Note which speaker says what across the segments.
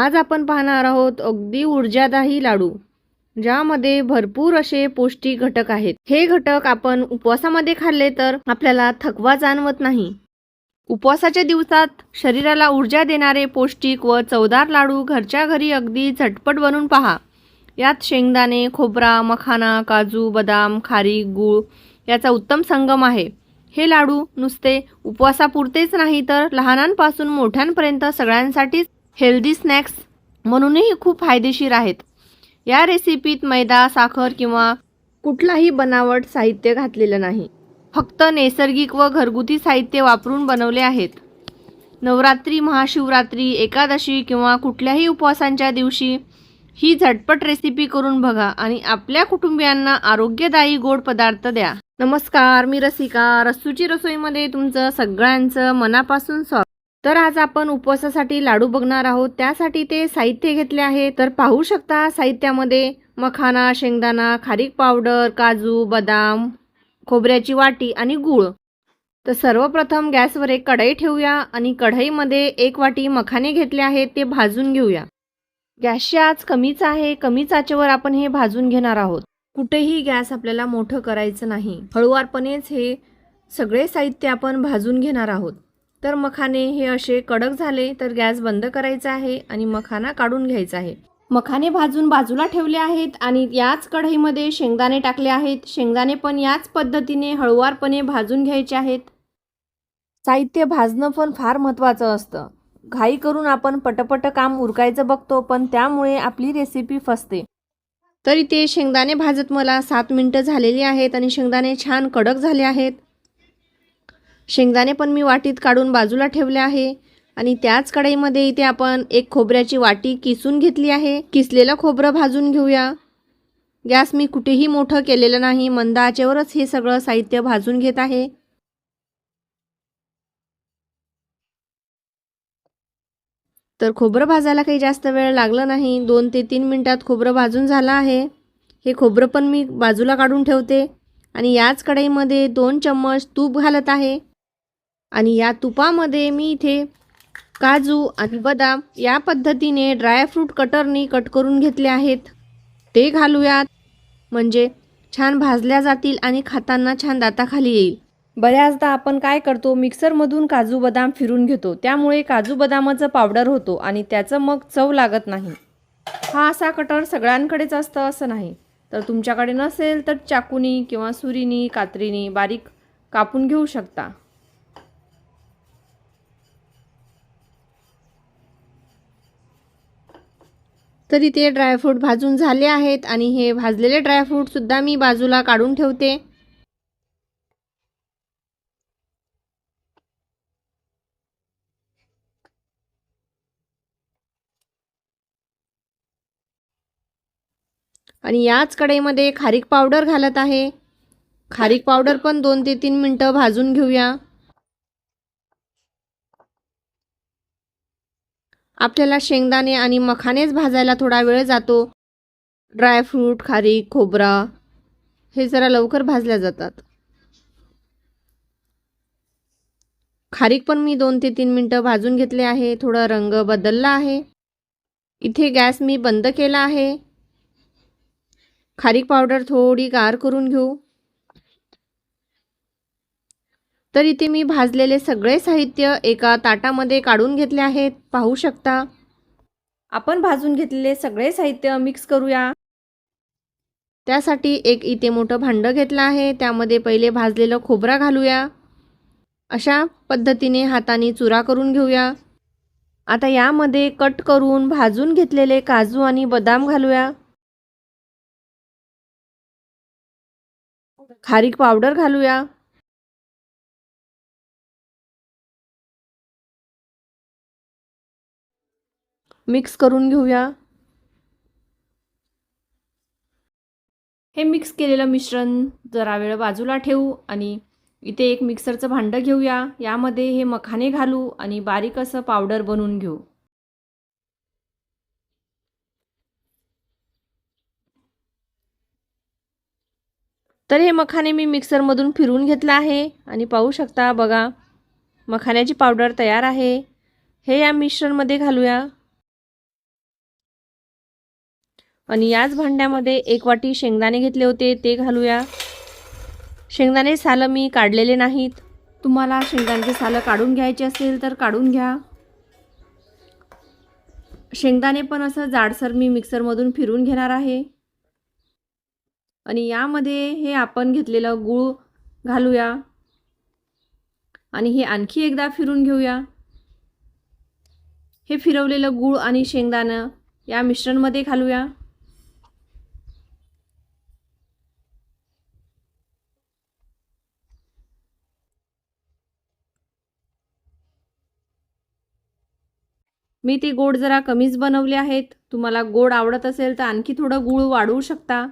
Speaker 1: आज आपण पाहणार आहोत अगदी ऊर्जादायी लाडू ज्यामध्ये भरपूर असे पौष्टिक घटक आहेत. हे घटक आपण उपवासामध्ये खाल्ले तर आपल्याला थकवा जाणवत नाही. उपवासाच्या दिवसात शरीराला ऊर्जा देणारे पौष्टिक व चवदार लाडू घरच्या घरी अगदी झटपट बनवून पहा. यात शेंगदाणे खोबरा मखाना काजू बदाम खारी गूळ याचा उत्तम संगम आहे. हे लाडू नुसते उपवासापुरतेच नाही तर लहानांपासून मोठ्यांपर्यंत सगळ्यांसाठीच हेल्दी स्नॅक्स म्हणूनही खूप फायदेशीर आहेत. या रेसिपीत मैदा साखर किंवा कुठलाही बनावट साहित्य घातलेलं नाही. फक्त नैसर्गिक व घरगुती साहित्य वापरून बनवले आहेत. नवरात्री महाशिवरात्री एकादशी किंवा कुठल्याही उपवासांच्या दिवशी ही झटपट रेसिपी करून बघा आणि आपल्या कुटुंबियांना आरोग्यदायी गोड पदार्थ द्या. नमस्कार मी रसिका. रस्सूची रसोईमध्ये तुमचं सगळ्यांचं मनापासून स्वागत. तर आज आपण उपवासासाठी लाडू बघणार आहोत. त्यासाठी ते साहित्य घेतले आहे. तर पाहू शकता साहित्यामध्ये मखाना शेंगदाणा खारीक पावडर काजू बदाम खोबऱ्याची वाटी आणि गूळ. तर सर्वप्रथम गॅसवर एक कढई ठेवूया आणि कढईमध्ये एक वाटी मखाने घेतले आहेत. ते भाजून घेऊया. गॅसची आज कमीच आहे. कमी आचेवर आपण हे भाजून घेणार आहोत. कुठेही गॅस आपल्याला मोठं करायचं नाही. हळुवारपणेच हे सगळे साहित्य आपण भाजून घेणार आहोत. तर मखाने हे असे कडक झाले तर गॅस बंद करायचा आहे आणि मखाना काढून घ्यायचा आहे. मखाने भाजून बाजूला ठेवले आहेत आणि याच कढईमध्ये शेंगदाणे टाकले आहेत. शेंगदाणे पण याच पद्धतीने हळुवारपणे भाजून घ्यायचे आहेत. साहित्य भाजणं पण फार महत्त्वाचं असतं. घाई करून आपण पटपट काम उरकायचं बघतो पण त्यामुळे आपली रेसिपी फसते. तरी ते शेंगदाणे भाजत मला सात मिनटं झालेली आहेत आणि शेंगदाणे छान कडक झाले आहेत. शेंगदाणे पण मी वाटीत काढून बाजूला ठेवले आहे. आणि त्याच कढईमध्ये इथे आपण एक खोबऱ्याची वाटी किसून घेतली आहे. किसलेलं खोबरं भाजून घेऊया. गॅस मी कुठेही मोठं केलेलं नाही. मंद आचेवरच हे सगळं साहित्य भाजून घेत आहे. तर खोबरं भाजायला काही जास्त वेळ लागला नाही. दोन ते तीन मिनटात खोबरं भाजून झालं आहे. हे खोबरं पण मी बाजूला काढून ठेवते. आणि याच कढईमध्ये दोन चम्मच तूप घालत आहे. आणि या तुपामध्ये मी इथे काजू आणि बदाम या पद्धतीने ड्रायफ्रूट कटरनी कट करून घेतले आहेत. ते घालूयात. म्हणजे छान भाजल्या जातील आणि खाताना छान दाताखाली येईल. बऱ्याचदा आपण काय करतो मिक्सरमधून काजू बदाम फिरून घेतो. त्यामुळे काजू बदामाचं पावडर होतो आणि त्याचं मग चव लागत नाही. हा असा कटर सगळ्यांकडेच असतं असं नाही. तर तुमच्याकडे नसेल तर चाकूनी किंवा सुरीनी कात्रीनी बारीक कापून घेऊ शकता. तर इथे ड्रायफ्रूट भाजून झाले आहेत आणि हे भाजलेले ड्रायफ्रूटसुद्धा मी बाजूला काढून ठेवते. आणि याच कढईमध्ये खारीक पावडर घालत आहे. खारीक पावडर पण दोन ते तीन मिनटं भाजून घेऊया. आपल्याला शेंगदाणे आणि मखानेच भाजायला थोडा वेळ जातो. ड्रायफ्रूट खारीक खोबरा हे जरा लवकर भाजल्या जातात. खारीक पण मी दोन ते तीन मिनटं भाजून घेतले आहे. थोडा रंग बदलला आहे. इथे गॅस मी बंद केला आहे. खारीक पावडर थोडी गार करून घेऊ. तर इथे मी भाजलेले सगळे साहित्य एका ताटामध्ये काढून घेतले आहेत. पाहू शकता? आपण भाजून घेतलेले सगळे साहित्य मिक्स करूया. त्यासाठी एक इथे मोठं भांडं घेतलं आहे. त्यामध्ये पहिले भाजलेलं खोबरा घालूया. अशा पद्धतीने हाताने चुरा करून घेऊया. आता यामध्ये कट करून भाजून घेतलेले काजू आणि बदाम घालूया. खारीक पावडर घालूया. मिक्स करून घेऊया. हे मिक्स केलेलं मिश्रण जरा वेळ बाजूला ठेवू आणि इथे एक मिक्सरचं भांडं घेऊया. यामध्ये हे मखाने घालू आणि बारीक असं पावडर बनवून घेऊ. तर हे मखाने मी मिक्सरमधून फिरून घेतलं आहे आणि पाहू शकता बघा मखाण्याची पावडर तयार आहे. हे या मिश्रणमध्ये घालूया. आणि याच भांड्यामध्ये एक वाटी शेंगदाणे घेतले होते ते घालूया. शेंगदाणे सालं मी काढलेले नाहीत. तुम्हाला शेंगदाण्याचे सालं काढून घ्यायचे असेल तर काढून घ्या. शेंगदाणे पण असं जाडसर मी मिक्सरमधून फिरून घेणार आहे. आणि यामध्ये हे आपण घेतलेलं गूळ घालूया. आणि हे आणखी एकदा फिरून घेऊया. हे फिरवलेलं गूळ आणि शेंगदाणं या मिश्रणमध्ये घालूया. मी ते गोड जरा कमीच बनवले आहेत. तुम्हाला गोड आवडत असेल तर आणखी थोडं गूळ वाढवू शकता.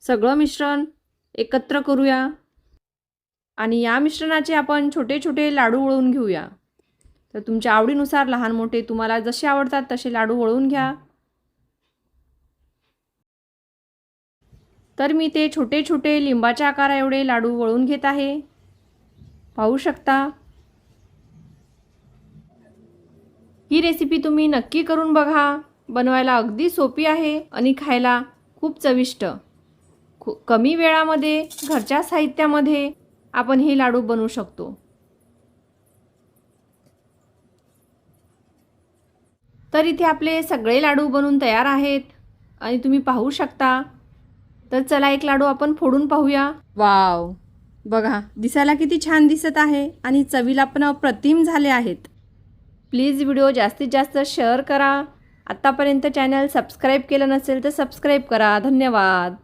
Speaker 1: सगळं मिश्रण एकत्र करूया. आणि या मिश्रणाचे आपण छोटे छोटे लाडू वळून घेऊया. तर तुमच्या आवडीनुसार लहान मोठे तुम्हाला जसे आवडतात तसे लाडू वळून घ्या. तर मी ते छोटे छोटे लिंबाच्या आकारा एवढे लाडू वळून घेत आहे. पाहू शकता? ही रेसिपी तुम्ही नक्की करून बघा. बनवायला अगदी सोपी आहे आणि खायला खूप चविष्ट. खू कमी वेळामध्ये घरच्या साहित्यामध्ये आपण हे लाडू बनवू शकतो. तर इथे आपले सगळे लाडू बनवून तयार आहेत आणि तुम्ही पाहू शकता. तर चला एक लाडू आपण फोडून पाहूया. वाव! बघा दिसायला किती छान दिसत आहे आणि चवीला पण अप्रतिम झाले आहेत. प्लीज व्हिडिओ जास्तीत जास्त शेअर करा. आत्तापर्यंत चॅनल सबस्क्राईब केलं नसेल तर सबस्क्राईब करा. धन्यवाद.